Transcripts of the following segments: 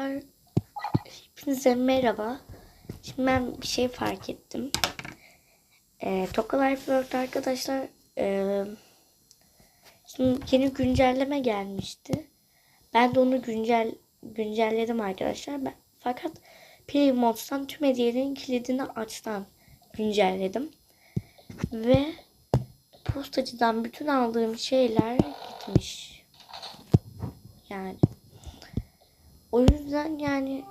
Hepinize merhaba. Şimdi ben bir şey fark ettim. Ee, Toka Life World arkadaşlar e, şimdi yeni güncelleme gelmişti. Ben de onu güncel güncelledim arkadaşlar. Ben, fakat Play Mods'tan tüm hediyelerin kilidini açtan güncelledim. Ve postacıdan bütün aldığım şeyler gitmiş. Yani o yüzden yani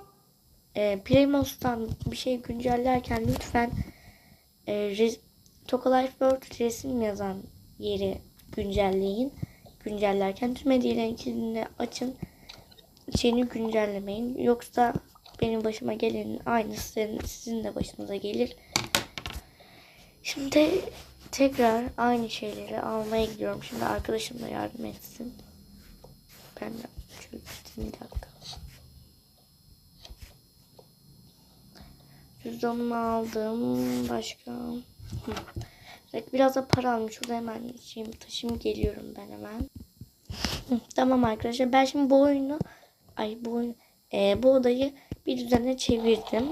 e, Playmos'tan bir şey güncellerken lütfen e, res, Toka Life World resim yazan yeri güncelleyin. Güncellerken tüm hediyelerin açın. İçeriğini güncellemeyin. Yoksa benim başıma gelenin aynısı sizin, sizin de başınıza gelir. Şimdi tekrar aynı şeyleri almaya gidiyorum. Şimdi arkadaşım da yardım etsin. Ben de şöyle bir. Cüzdanımı aldım. Başka. Evet, biraz da para almış. Şurada hemen içeyim, taşıyayım geliyorum ben hemen. Tamam arkadaşlar. Ben şimdi bu oyunu ay bu e, bu odayı bir düzene çevirdim.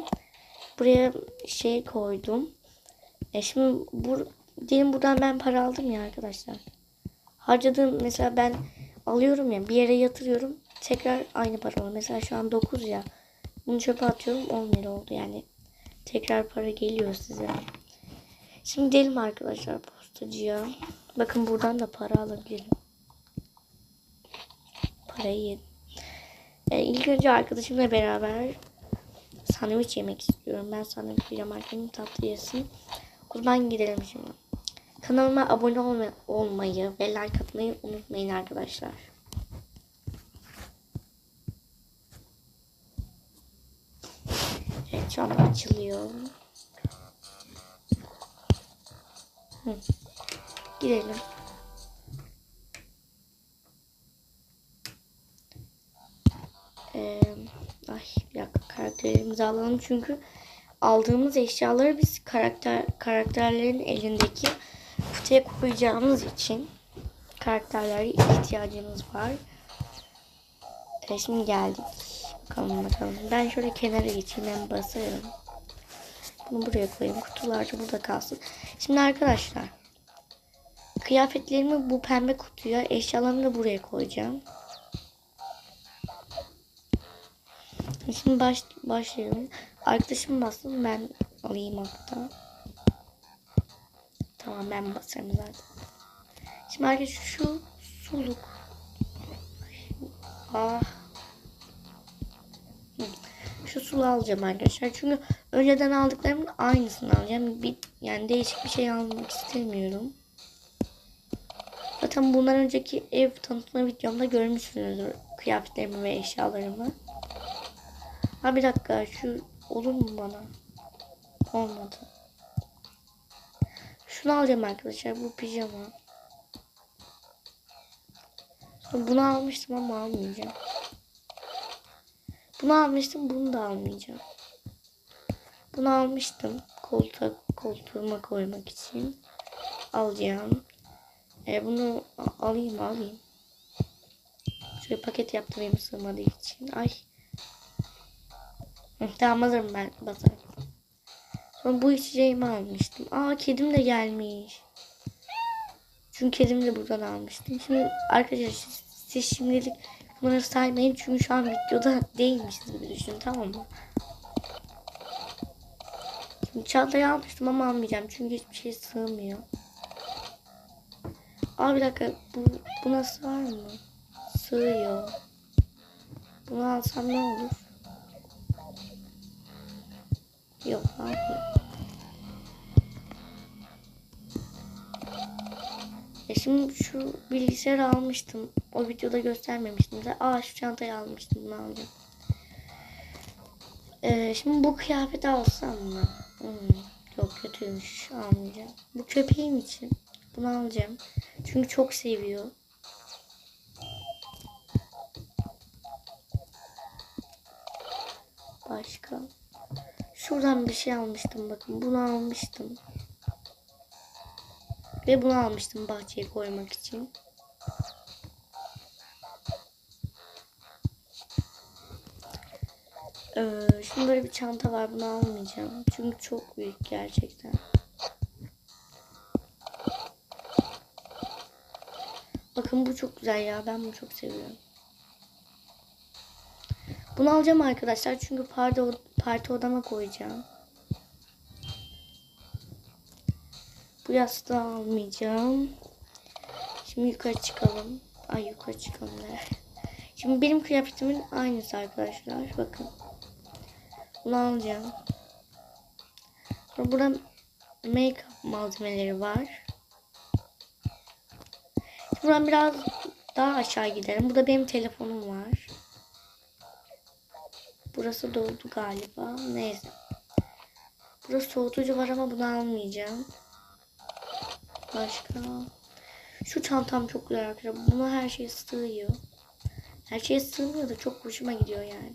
Buraya şey koydum. E şimdi bu diyelim buradan ben para aldım ya arkadaşlar. Harcadığım mesela ben alıyorum ya bir yere yatırıyorum. Tekrar aynı para oluyor. Mesela şu an 9 ya. Bunu çöpe atıyorum 10 lira oldu yani. Tekrar para geliyor size. Şimdi gidelim arkadaşlar postacıya. Bakın buradan da para alabilirim. Parayı yedim. Ee, ilk önce arkadaşımla beraber sandviç yemek istiyorum. Ben sandviç yiyeceğim. Arkadaşım tatlı yesin. O zaman gidelim şimdi. Kanalıma abone olma, olmayı ve like atmayı unutmayın arkadaşlar. Şu açılıyor. Hı. Gidelim. Ee, ay bir dakika karakterimizi alalım çünkü aldığımız eşyaları biz karakter karakterlerin elindeki kutuya koyacağımız için karakterlere ihtiyacımız var. E, şimdi geldik. Bakalım bakalım. Ben şöyle kenara geçeyim hem basarım. Bunu buraya koyayım. Kutular da burada kalsın. Şimdi arkadaşlar. Kıyafetlerimi bu pembe kutuya, eşyalarımı da buraya koyacağım. Şimdi baş, başlayalım. Arkadaşım bassın ben alayım hatta. Tamam ben basarım zaten. Şimdi arkadaşlar şu suluk. Ah. Şu sulu alacağım arkadaşlar. Çünkü önceden aldıklarımın aynısını alacağım. Bir, yani değişik bir şey almak istemiyorum. Zaten bundan önceki ev tanıtma videomda görmüşsünüzdür kıyafetlerimi ve eşyalarımı. Ha bir dakika şu olur mu bana? Olmadı. Şunu alacağım arkadaşlar bu pijama. Bunu almıştım ama almayacağım. Bunu almıştım bunu da almayacağım. Bunu almıştım koltuğa, koltuğuma koymak için. Alacağım. E, bunu alayım alayım. Şöyle paket yaptırayım sığmadığı için. Ay. Tamam hazırım ben basarım. Sonra bu içeceğimi almıştım. Aa kedim de gelmiş. Çünkü kedimi de buradan almıştım. Şimdi arkadaşlar siz şimdilik bunları saymayın. Çünkü şu an videoda değilmişiz gibi düşünün tamam mı? Şimdi çantayı almıştım ama almayacağım. Çünkü hiçbir şey sığmıyor. Aa bir dakika. Bu, bu nasıl var mı? Sığıyor. Bunu alsam ne olur? Yok abi. E şimdi şu bilgisayarı almıştım. O videoda göstermemiştim de. Aa şu çantayı almıştım. Bunu alacağım. Ee, şimdi bu kıyafeti alsam mı? Hmm, çok kötüymüş. Almayacağım. Bu köpeğim için. Bunu alacağım. Çünkü çok seviyor. Başka. Şuradan bir şey almıştım bakın. Bunu almıştım. Ve bunu almıştım bahçeye koymak için. Ee, şimdi böyle bir çanta var bunu almayacağım. Çünkü çok büyük gerçekten. Bakın bu çok güzel ya. Ben bunu çok seviyorum. Bunu alacağım arkadaşlar. Çünkü parti, parti odama koyacağım. Bu yastığı almayacağım. Şimdi yukarı çıkalım. Ay yukarı çıkalım. Şimdi benim kıyafetimin aynısı arkadaşlar. Bakın. Bunu alacağım. Burada make malzemeleri var. Buradan biraz daha aşağı gidelim. Burada benim telefonum var. Burası doldu galiba. Neyse. Burası soğutucu var ama bunu almayacağım. Başka. Şu çantam çok güzel arkadaşlar. Buna her şey sığıyor. Her şey sığmıyor da çok hoşuma gidiyor yani.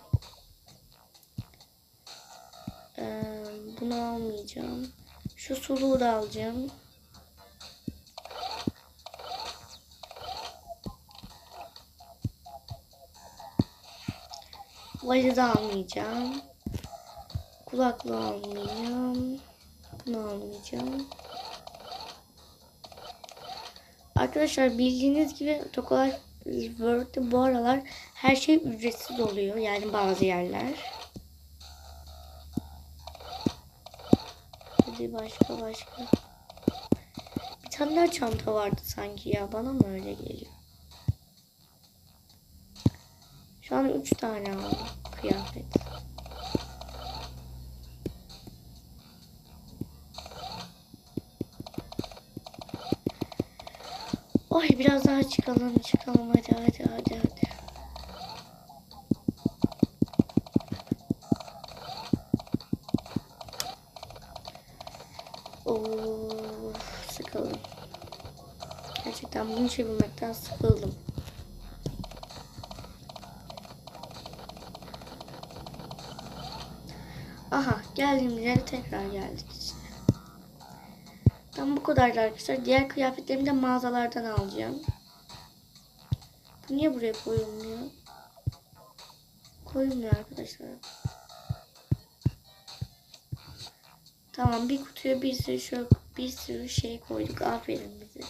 Ee, bunu almayacağım. Şu suluğu da alacağım. Valizi de almayacağım. Kulaklığı almayacağım. Bunu almayacağım. Arkadaşlar bildiğiniz gibi Tokalar World'de bu aralar her şey ücretsiz oluyor. Yani bazı yerler. Hadi başka başka. Bir tane daha çanta vardı sanki ya. Bana mı öyle geliyor? Şu an üç tane aldım kıyafet. Oy biraz daha çıkalım çıkalım hadi hadi hadi hadi. Of sıkıldım. Gerçekten bunu çevirmekten sıkıldım. Aha geldiğimiz yere tekrar geldik işte. Ben bu kadardı arkadaşlar. Diğer kıyafetlerimi de mağazalardan alacağım. Bu niye buraya koyulmuyor? Koyulmuyor arkadaşlar. Tamam bir kutuya bir sürü şöyle bir sürü şey koyduk. Aferin bize.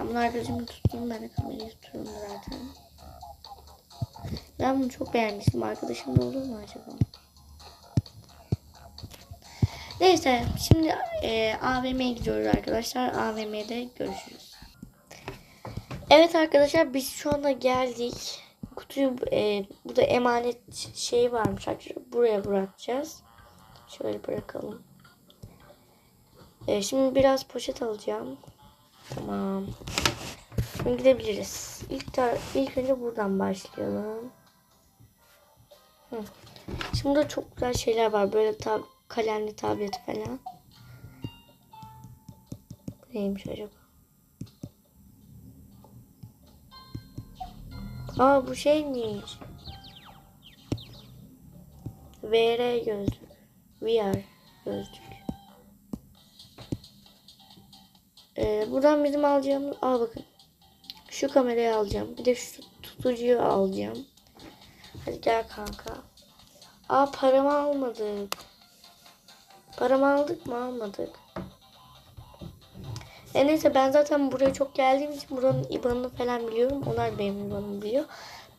Bunu arkadaşımı tuttum. Ben de kamerayı tutuyorum zaten. Ben bunu çok beğenmiştim. Arkadaşım da olur mu acaba? Neyse şimdi e, AVM'ye gidiyoruz arkadaşlar. AVM'de görüşürüz. Evet arkadaşlar biz şu anda geldik. Kutuyu e, burada emanet şeyi varmış arkadaşlar. Buraya bırakacağız. Şöyle bırakalım. E, şimdi biraz poşet alacağım. Tamam. Şimdi gidebiliriz. İlk, ilk önce buradan başlayalım. Hı. Şimdi burada çok güzel şeyler var. Böyle tab kalemli tablet falan. Neymiş acaba? Aa bu şeymiş. VR gözlük. VR gözlük. Ee, buradan bizim alacağımız... Aa bakın. Şu kamerayı alacağım. Bir de şu tutucuyu alacağım. Hadi gel kanka. Aa paramı almadık. Paramı aldık mı almadık. E neyse ben zaten buraya çok geldiğim için buranın IBAN'ını falan biliyorum. Onlar benim IBAN'ımı biliyor.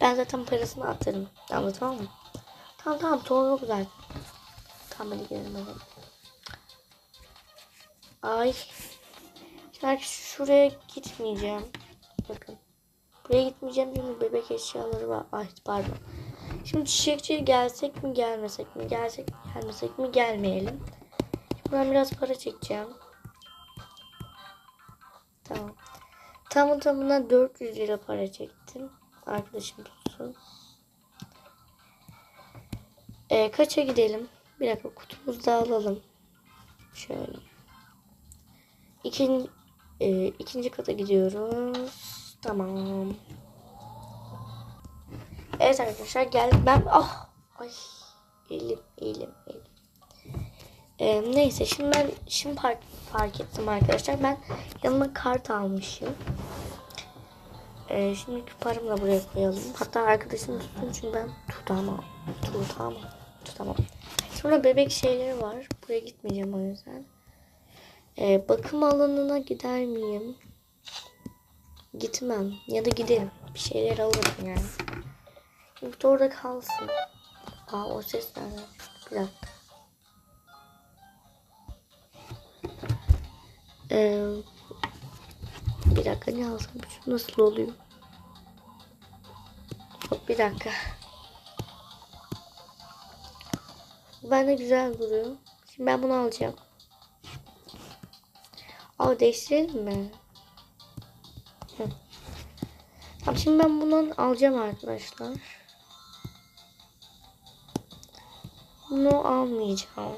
Ben zaten parasını atarım. Tamam tamam mı? Tamam tamam sonra güzel. Tamam gidelim hadi. Ay. Şimdi şuraya gitmeyeceğim. Bakın. Buraya gitmeyeceğim çünkü bebek eşyaları var. Ay pardon. Şimdi çiçekçiye gelsek mi gelmesek mi? Gelsek mi gelmesek mi? Gelmeyelim. Şimdi ben biraz para çekeceğim. Tamam. Tamı tamına 400 lira para çektim. Arkadaşım tutsun. Ee, kaça gidelim? Bir dakika kutumuzu da alalım. Şöyle. İkinci, e, ikinci kata gidiyoruz. Tamam. Evet arkadaşlar geldim. Ben ah ay elim elim elim. Ee, neyse şimdi ben şimdi fark, fark ettim arkadaşlar. Ben yanıma kart almışım. Ee, şimdiki paramı da buraya koyalım. Hatta arkadaşım tutsun çünkü ben tutamam. Tutamam. Tutamam. Sonra bebek şeyleri var. Buraya gitmeyeceğim o yüzden. Ee, bakım alanına gider miyim? Gitmem. Ya da giderim. Bir şeyler alırım yani. Şimdi orada kalsın. Aa o ses nereden? Bir dakika. Ee, bir dakika ne alsam? Nasıl oluyor? Hop bir dakika. Ben de güzel duruyor. Şimdi ben bunu alacağım. Aa değiştirelim mi? Tamam şimdi ben bundan alacağım arkadaşlar. Bunu almayacağım.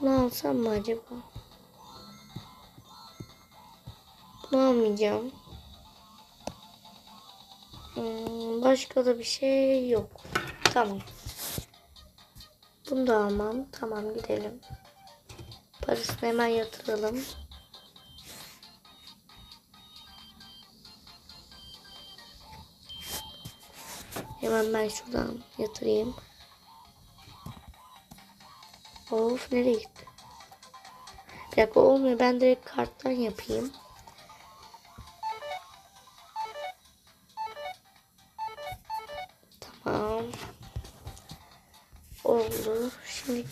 Bunu alsam mı acaba? Bunu almayacağım. Hmm, başka da bir şey yok. Tamam. Bunu da almam. Tamam gidelim. Parasını hemen yatıralım. Hemen ben şuradan yatırayım. Of nereye gitti? Bir dakika olmuyor. Ben direkt karttan yapayım.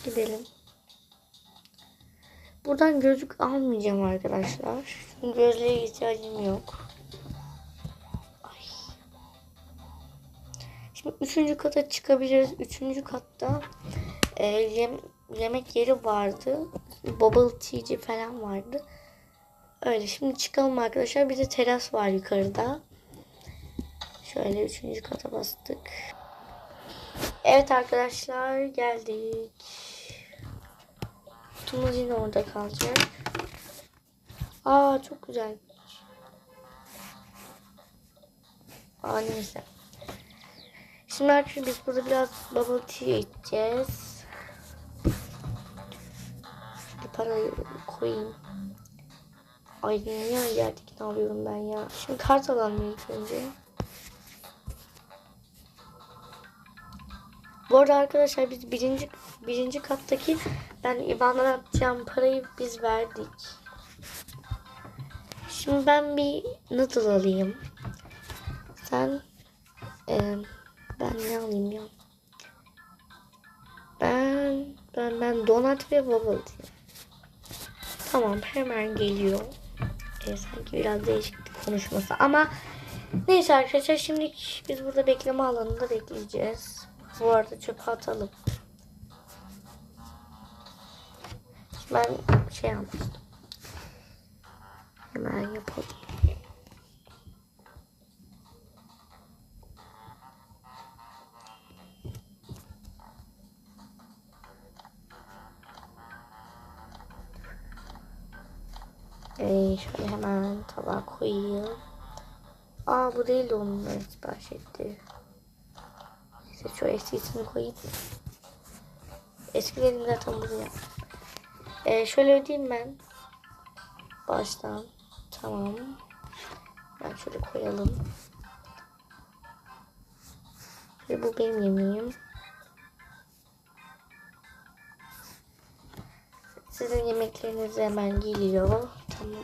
Gidelim. Buradan gözlük almayacağım arkadaşlar. Çünkü gözlüğe ihtiyacım yok. Ay. Şimdi üçüncü kata çıkabiliriz. Üçüncü katta e, yem- yemek yeri vardı. Bubble tea'ci falan vardı. Öyle şimdi çıkalım arkadaşlar. Bir de teras var yukarıda. Şöyle üçüncü kata bastık. Evet arkadaşlar geldik. Kutumuz yine orada kalacak. Aa çok güzel. Aa neyse. Şimdi arkadaşlar biz burada biraz bubble tea içeceğiz. Bir parayı koyayım. Ay niye yerdekini alıyorum ben ya. Şimdi kart alalım ilk önce. Bu arada arkadaşlar biz birinci birinci kattaki ben IBAN'dan atacağım parayı biz verdik. Şimdi ben bir noodle alayım. Sen e, ben ne alayım ya? Ben ben ben donat ve bubble tea. Tamam hemen geliyor. E, sanki biraz değişik konuşması ama neyse arkadaşlar şimdi biz burada bekleme alanında bekleyeceğiz. Bu arada çöpe atalım. Ben şey almıştım. Hemen yapalım. Ee, şöyle hemen tabağa koyayım. Aa bu değil de onun sipariş etti. Neyse şu eskisini koyayım. Eskilerini zaten bunu yaptım. Ee, şöyle ödeyeyim ben. Baştan. Tamam. Ben şöyle koyalım. Ve bu benim yemeğim. Sizin yemekleriniz hemen geliyor. Tamam.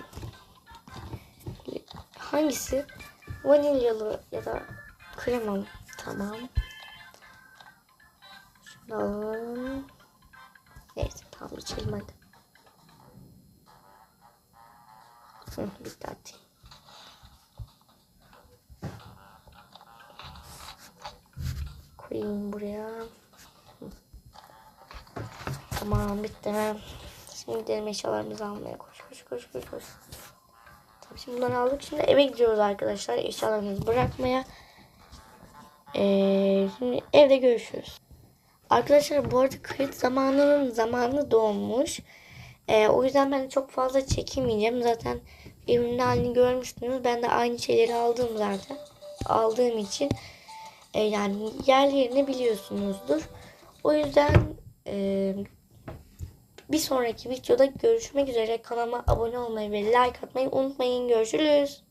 Hangisi? Vanilyalı ya da kremalı. Tamam. Şunu alalım. Neyse tamam içelim hadi. Hı, bitti hadi. Koyayım buraya. Tamam bitti. Şimdi gidelim eşyalarımızı almaya. Koş koş koş koş koş. Tamam şimdi bunları aldık. Şimdi eve gidiyoruz arkadaşlar. Eşyalarımızı bırakmaya. Ee, şimdi evde görüşürüz. Arkadaşlar bu arada kayıt zamanının zamanı dolmuş. Ee, o yüzden ben çok fazla çekemeyeceğim. Zaten evimin halini görmüştünüz. Ben de aynı şeyleri aldım zaten. Aldığım için e, yani yerlerini biliyorsunuzdur. O yüzden e, Bir sonraki videoda görüşmek üzere. Kanalıma abone olmayı ve like atmayı unutmayın. Görüşürüz.